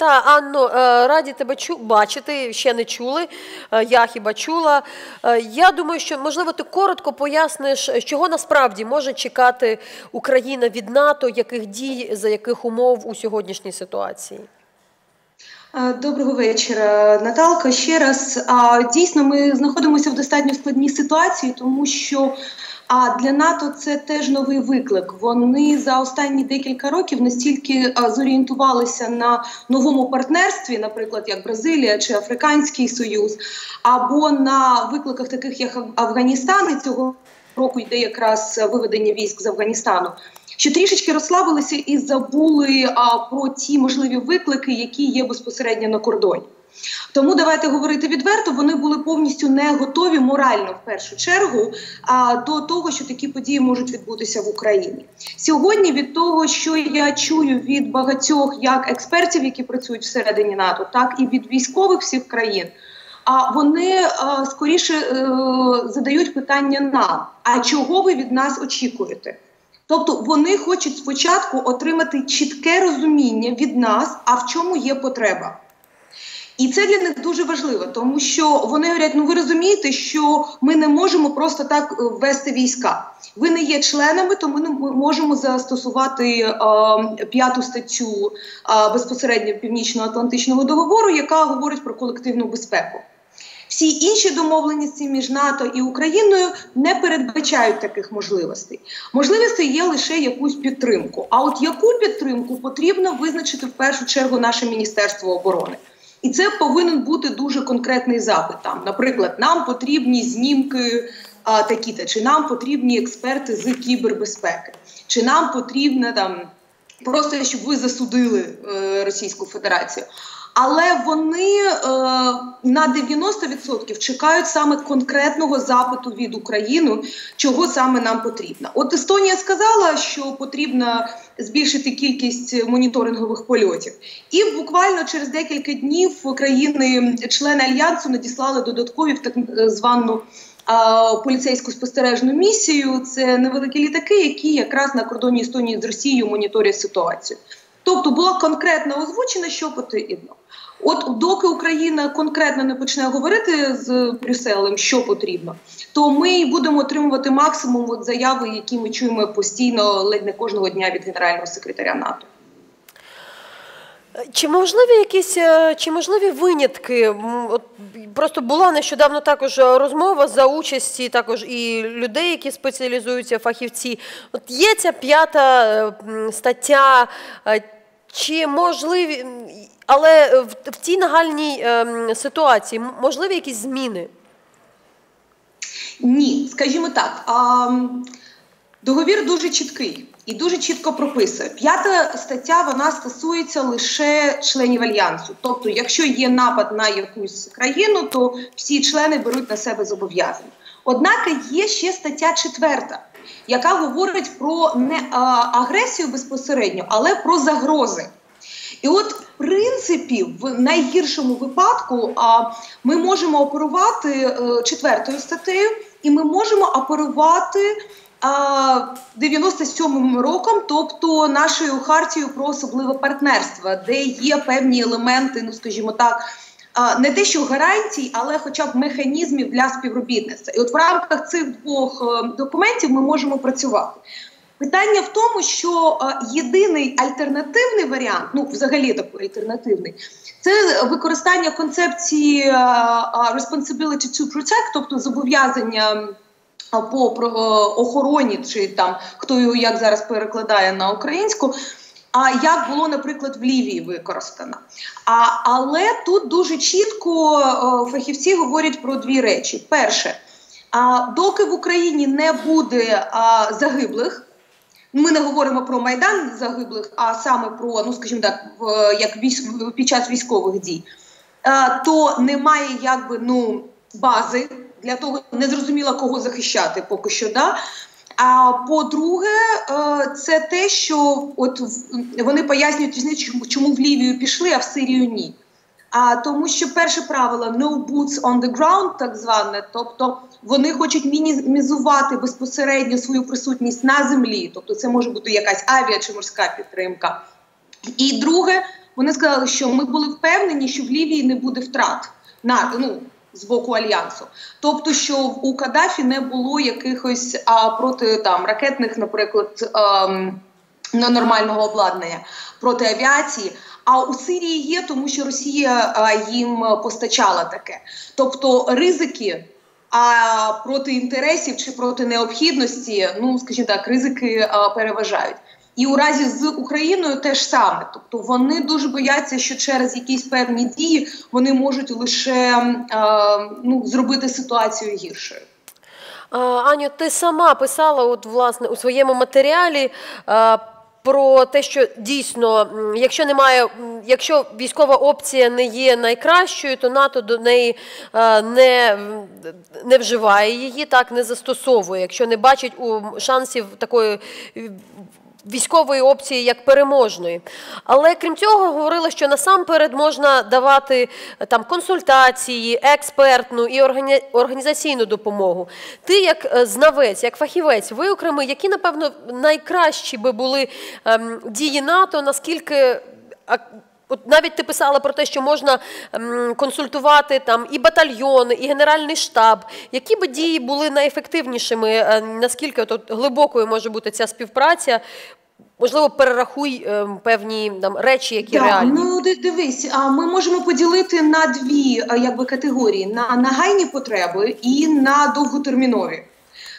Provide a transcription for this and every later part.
Та Анно, е, раді тебе чу бачити, ще не чули. Е, я хіба чула. Е, я думаю, що можливо ти коротко поясниш, чого насправді може чекати Україна від НАТО, яких дій, за яких умов у сьогоднішній ситуації. Доброго вечора, Наталка. Ще раз дійсно ми знаходимося в достатньо складній ситуації, тому що для НАТО це теж новий виклик. Вони за останні декілька років настільки зорієнтувалися на новому партнерстві, наприклад, як Бразилія чи Африканський Союз, або на викликах, таких як Афганістан, і цього року йде якраз виведення військ з Афганістану. Що трішечки розслабилися і забули а, про ті можливі виклики, які є безпосередньо на кордоні. Тому давайте говорити відверто. Вони були повністю не готові морально в першу чергу а, до того, що такі події можуть відбутися в Україні сьогодні. Від того, що я чую від багатьох як експертів, які працюють всередині НАТО, так і від військових всіх країн. А вони а, скоріше а, е, задають питання нам: а чого ви від нас очікуєте? Тобто вони хочуть спочатку отримати чітке розуміння від нас, а в чому є потреба. І це для них дуже важливо, тому що вони говорять: ну ви розумієте, що ми не можемо просто так е, ввести війська. Ви не є членами, то ми не можемо застосувати е, п'яту статтю е, безпосередньо північно-атлантичного договору, яка говорить про колективну безпеку. Всі інші домовленості між НАТО і Україною не передбачають таких можливостей. Можливості є лише якусь підтримку. А от яку підтримку потрібно визначити в першу чергу наше міністерство оборони. І це повинен бути дуже конкретний запит. Там, Наприклад, нам потрібні знімки а, такі-то, чи нам потрібні експерти з кібербезпеки, чи нам потрібно там просто щоб ви засудили е, Російську Федерацію але вони е, на 90% чекають саме конкретного запиту від України, чого саме нам потрібно. От Естонія сказала, що потрібно збільшити кількість моніторингових польотів, і буквально через декілька днів країни-члени альянсу надіслали додаткові в так звану. Поліцейську спостережну місію це невеликі літаки, які якраз на кордоні Естонії з Росією моніторять ситуацію. Тобто було конкретно озвучено, що потрібно. От доки Україна конкретно не почне говорити з Брюсселем, що потрібно, то ми будемо отримувати максимум от заяви, які ми чуємо постійно ледь не кожного дня від генерального секретаря НАТО. Чи можливі якісь е, чи можливі винятки? От Просто була нещодавно також розмова за участі також і людей, які спеціалізуються фахівці. От є ця п'ята е, стаття, е, чи можливі, але в, цій нагальній ситуації можливі якісь зміни? Ні, скажімо так. А, договір дуже чіткий і дуже чітко прописує. П'ята стаття вона стосується лише членів альянсу. Тобто, якщо є напад на якусь країну, то всі члени беруть на себе зобов'язання. Однак є ще стаття четверта, яка говорить про не а, агресію безпосередньо, але про загрози. І от, в принципі, в найгіршому випадку а, ми можемо оперувати е, четвертою статтею, і ми можемо оперувати. 97-м роком, тобто нашою хартією про особливе партнерство, де є певні елементи, ну скажімо так, не те, що гарантій, але хоча б механізмів для співробітництва. І от в рамках цих двох е, документів ми можемо працювати. Питання в тому, що єдиний альтернативний варіант, ну взагалі такий альтернативний, це використання концепції responsibility to protect, тобто зобов'язання по охороні, чи там хто його як зараз перекладає на українську. А як було, наприклад, в Лівії використано. А, Але тут дуже чітко фахівці говорять про дві речі: перше, а, доки в Україні не буде а, загиблих, ми не говоримо про майдан загиблих, а саме про, ну скажімо так, як військ, під час військових дій, а, то немає якби ну бази для того, не зрозуміло кого захищати поки що. Да? А по-друге, е, це те, що от вони пояснюють, чому в Лівію пішли, а в Сирію ні. А тому, що перше правило no boots on the ground, так зване, тобто вони хочуть мінімізувати безпосередньо свою присутність на землі, тобто це може бути якась авіа чи морська підтримка. І друге, Вони сказали, що ми були впевнені, що в Лівії не буде втрат на ну. З боку альянсу, тобто, що у Каддафі не було якихось а, проти там ракетних, наприклад, ем, нормального обладнання проти авіації. А у Сирії є, тому що Росія а, їм постачала таке. Тобто ризики а проти інтересів чи проти необхідності, ну скажімо так, ризики а, переважають. І у разі з Україною теж саме, тобто вони дуже бояться, що через якісь певні дії вони можуть лише а, ну, зробити ситуацію гіршою. Аню, ти сама писала, от власне у своєму матеріалі про те, що дійсно, якщо немає, якщо військова опція не є найкращою, то НАТО до неї е, не не вживає її, так не застосовує, якщо не бачить у шансів такої військової опції як переможної. Але крім цього, говорили, що насамперед можна давати е, там консультації, експертну і організаційну допомогу. Ти, як е, знавець, як фахівець, виокреми, які, напевно, найкращі би були ем, дії НАТО, наскільки. От навіть ти писала про те, що можна ем, консультувати там і батальйони, і генеральний штаб. Які би дії були найефективнішими? Е, наскільки от, глибокою може бути ця співпраця? Можливо, перерахуй е, певні там речі, які да, реальні. Ну дивись, а ми можемо поділити на дві е, якби категорії: на нагайні потреби і на довготермінові.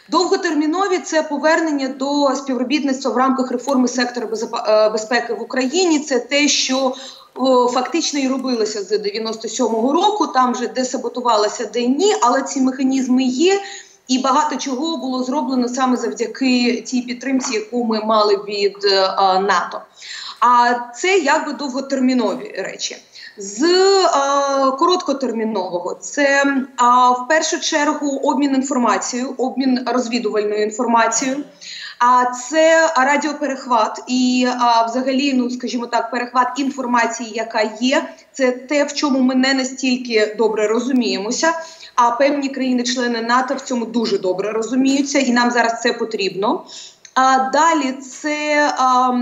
Довготермінові це повернення до співробітництва в рамках реформи сектора е, безпеки в Україні. Це те, що фактично і робилося з 97-го року. Там вже де саботувалося, де ні, але ці механізми є. І багато чого було зроблено саме завдяки тій підтримці, яку ми мали від а, НАТО. А це якби довготермінові речі. З а, короткотермінового це а, в першу чергу обмін інформацією, обмін розвідувальною інформацією. А це радіоперехват і а, взагалі, ну скажімо так, перехват інформації, яка є. Це те, в чому ми не настільки добре розуміємося. А певні країни-члени НАТО в цьому дуже добре розуміються, і нам зараз це потрібно. А далі це а,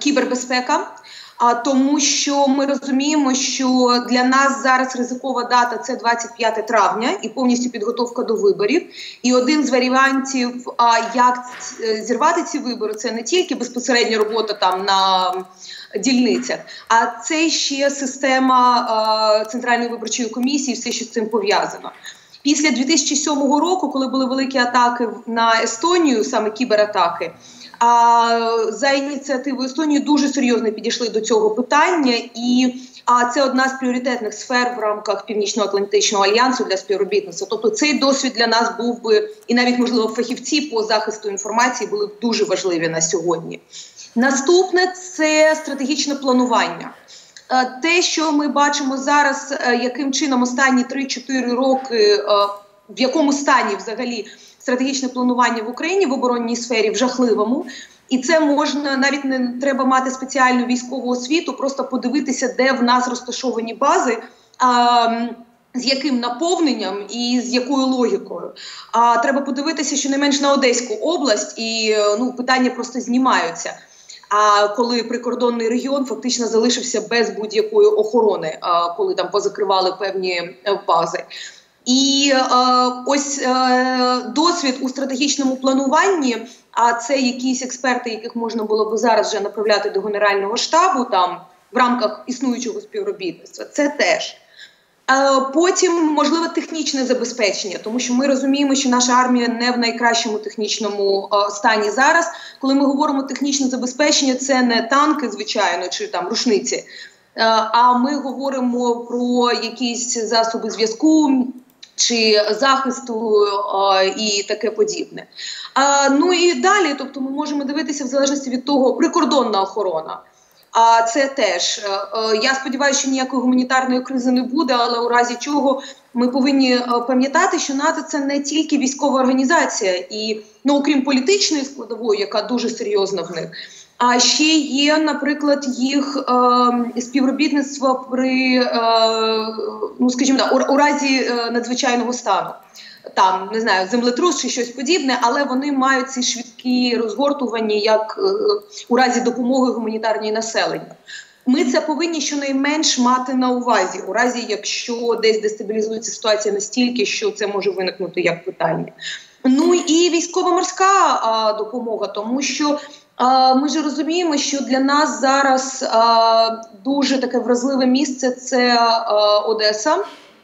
кібербезпека. А тому, що ми розуміємо, що для нас зараз ризикова дата це 25 травня і повністю підготовка до виборів. І один з варіантів, а як зірвати ці вибори, це не тільки безпосередня робота там на дільницях, а це ще система центральної виборчої комісії, все що з цим пов'язано. Після 2007 року, коли були великі атаки на Естонію, саме кібератаки. За ініціативою Естонії дуже серйозно підійшли до цього питання, і це одна з пріоритетних сфер в рамках Північно-Атлантичного альянсу для співробітництва. Тобто, цей досвід для нас був би і навіть можливо фахівці по захисту інформації були б дуже важливі на сьогодні. Наступне це стратегічне планування. Е, те, що ми бачимо зараз, е, яким чином останні 3-4 роки, е, в якому стані взагалі стратегічне планування в Україні в оборонній сфері в жахливому. І це можна навіть не треба мати спеціальну військову освіту, просто подивитися, де в нас розташовані бази. А, з яким наповненням і з якою логікою? А треба подивитися, що не менш на Одеську область, і ну питання просто знімаються. А коли прикордонний регіон фактично залишився без будь-якої охорони, а коли там позакривали певні е, бази. І е, ось е, досвід у стратегічному плануванні. А це якісь експерти, яких можна було би зараз вже направляти до генерального штабу, там в рамках існуючого співробітництва. Це теж. Е, потім можливо технічне забезпечення, тому що ми розуміємо, що наша армія не в найкращому технічному е, стані зараз. Коли ми говоримо технічне забезпечення, це не танки, звичайно, чи там рушниці. Е, а ми говоримо про якісь засоби зв'язку, чи захисту і таке подібне. Ну і далі, тобто, ми можемо дивитися в залежності від того, прикордонна охорона. А це теж е, е, я сподіваюся, що ніякої гуманітарної кризи не буде, але у разі чого ми повинні е, пам'ятати, що НАТО це не тільки військова організація, і ну окрім політичної складової, яка дуже серйозна в них. А ще є, наприклад, їх е, співробітництво при е, ну скажімо у, у разі е, надзвичайного стану. Там не знаю, землетрус чи щось подібне, але вони мають ці швидкі розгортування як е, у разі допомоги гуманітарній населенню. Ми це повинні щонайменш мати на увазі, у разі якщо десь дестабілізується ситуація настільки, що це може виникнути як питання. Ну і військово-морська допомога, тому що ми ж розуміємо, що для нас зараз дуже таке вразливе місце це Одеса,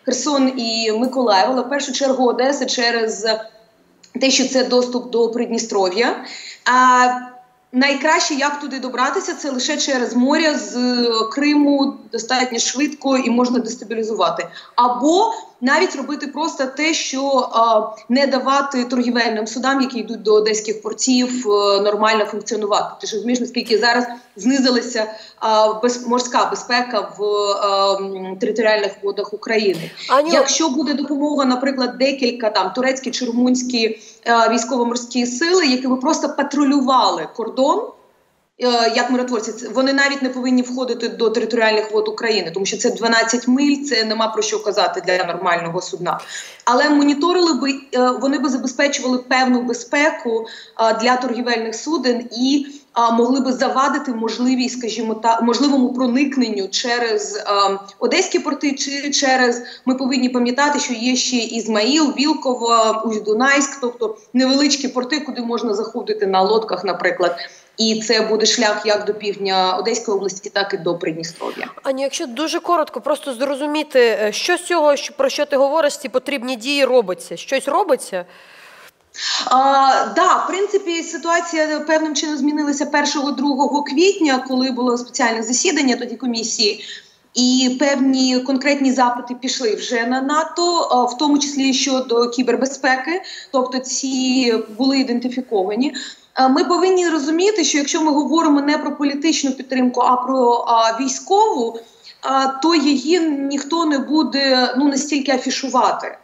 Херсон і Миколаїв, але в першу чергу Одеса через те, що це доступ до Придністров'я. А найкраще, як туди добратися, це лише через море з Криму достатньо швидко і можна дестабілізувати. Або навіть робити просто те, що не давати торгівельним судам, які йдуть до одеських портів, а, нормально функціонувати. Ти ж розумієш, наскільки зараз знизилася без, морська безпека в територіальних водах України. Аню... Якщо буде допомога, наприклад, декілька там турецькі чи румунські а, військово-морські сили, які би просто патрулювали кордон. Як миротворці, вони навіть не повинні входити до територіальних вод України, тому що це 12 миль, це нема про що казати для нормального судна. Але моніторили би вони би забезпечували певну безпеку для торгівельних суден і могли би завадити можливій, скажімо, та можливому проникненню через одеські порти, чи через ми повинні пам'ятати, що є ще Ізмаїл, Вілково, Усть-Дунайськ, тобто невеличкі порти, куди можна заходити на лодках, наприклад. І це буде шлях як до півдня Одеської області, так і до Придністров'я. Ані, якщо дуже коротко, просто зрозуміти, що з цього, про що ти говориш, ці потрібні дії робиться? Щось робиться? А, да, в принципі, ситуація певним чином змінилася 1-2 квітня, коли було спеціальне засідання тоді комісії. І певні конкретні запити пішли вже на НАТО, в тому числі щодо кібербезпеки, тобто ці були ідентифіковані. Ми повинні розуміти, що якщо ми говоримо не про політичну підтримку, а про військову, то її ніхто не буде ну настільки афішувати.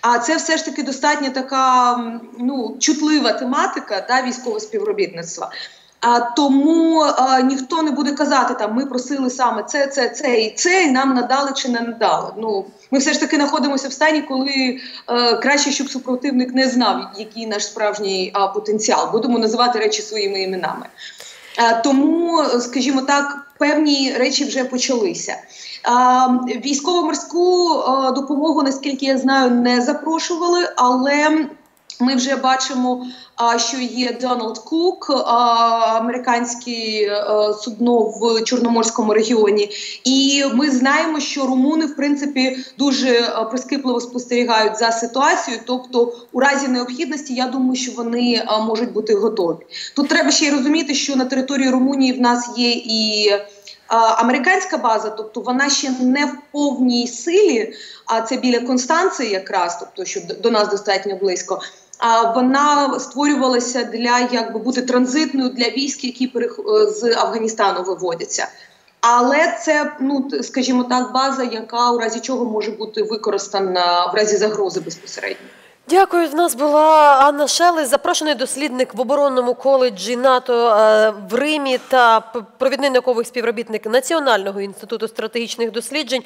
А це все ж таки достатньо така ну чутлива тематика да, військового співробітництва. А тому а, ніхто не буде казати, там ми просили саме це, це, це і це, і нам надали чи не надали. Ну ми все ж таки знаходимося в стані, коли е, краще, щоб супротивник не знав, який наш справжній е, потенціал. Будемо називати речі своїми іменами. Е, тому, скажімо так, певні речі вже почалися. А, військово-морську а, допомогу, наскільки я знаю, не запрошували, але ми вже бачимо, що є Дональд Кук, американське судно в Чорноморському регіоні, і ми знаємо, що румуни в принципі дуже прискіпливо спостерігають за ситуацією. Тобто, у разі необхідності, я думаю, що вони можуть бути готові. Тут треба ще й розуміти, що на території Румунії в нас є і Американська база, тобто вона ще не в повній силі, а це біля Констанції, якраз, тобто що до нас достатньо близько. Вона створювалася для якби бути транзитною для військ, які з Афганістану виводяться. Але це, ну скажімо так, база, яка у разі чого може бути використана в разі загрози безпосередньо. Дякую. В нас була Анна Шелес, запрошений дослідник в оборонному коледжі НАТО в Римі та провідний науковий співробітник Національного інституту стратегічних досліджень.